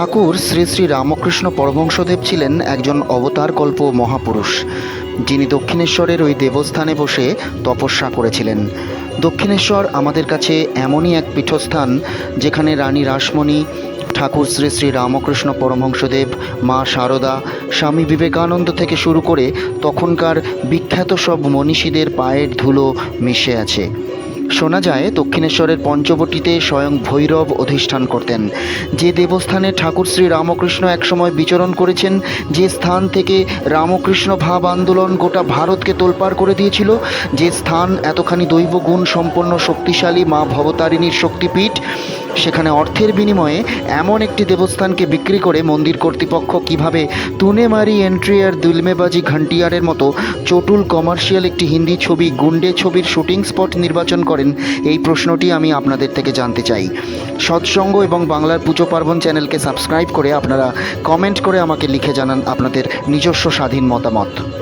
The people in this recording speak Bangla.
ঠাকুর শ্রী শ্রী রামকৃষ্ণ পরমহংসদেব ছিলেন একজন অবতারকল্প মহাপুরুষ। যিনি দক্ষিণেশ্বরের ওই দেবস্থানে বসে তপস্যা করেছিলেন। দক্ষিণেশ্বর আমাদের কাছে এমনই এক পীঠস্থান, যেখানে রানী রাসমণি, ঠাকুর শ্রী শ্রী রামকৃষ্ণ পরমহংসদেব, মা শারদা স্বামী বিবেকানন্দ থেকে শুরু করে তখনকার বিখ্যাত সব মনীষীদের পায়ের ধুলো মিশে আছে। শোনা যায়, দক্ষিণেশ্বরের পঞ্চবটিতে স্বয়ং ভৈরব অধিষ্ঠান করতেন। যে দেবস্থানে ঠাকুর শ্রী রামকৃষ্ণ একসময় বিচরণ করেছেন, যে স্থান থেকে রামকৃষ্ণ ভাব আন্দোলন গোটা ভারতকে তোলপাড় করে দিয়েছিল, যে স্থান এতখানি দৈব গুণ সম্পন্ন শক্তিশালী মা ভবতারিণীর শক্তিপীঠ সেখানে অর্থের বিনিময়ে এমন একটি দেবস্থানকে বিক্রি করে মন্দির কর্তৃপক্ষ কীভাবে তুনে মারি এন্ট্রিয়ার দুলমেবাজি ঘন্টিয়ারের মতো চটুল কমার্শিয়াল একটি হিন্দি ছবি গুন্ডে ছবির শুটিং স্পট নির্বাচন করেন, এই প্রশ্নটি আমি আপনাদের থেকে জানতে চাই। সৎসঙ্গ এবং বাংলার পুজো পার্বণ চ্যানেলকে সাবস্ক্রাইব করে আপনারা কমেন্ট করে আমাকে লিখে জানান আপনাদের নিজস্ব স্বাধীন মতামত।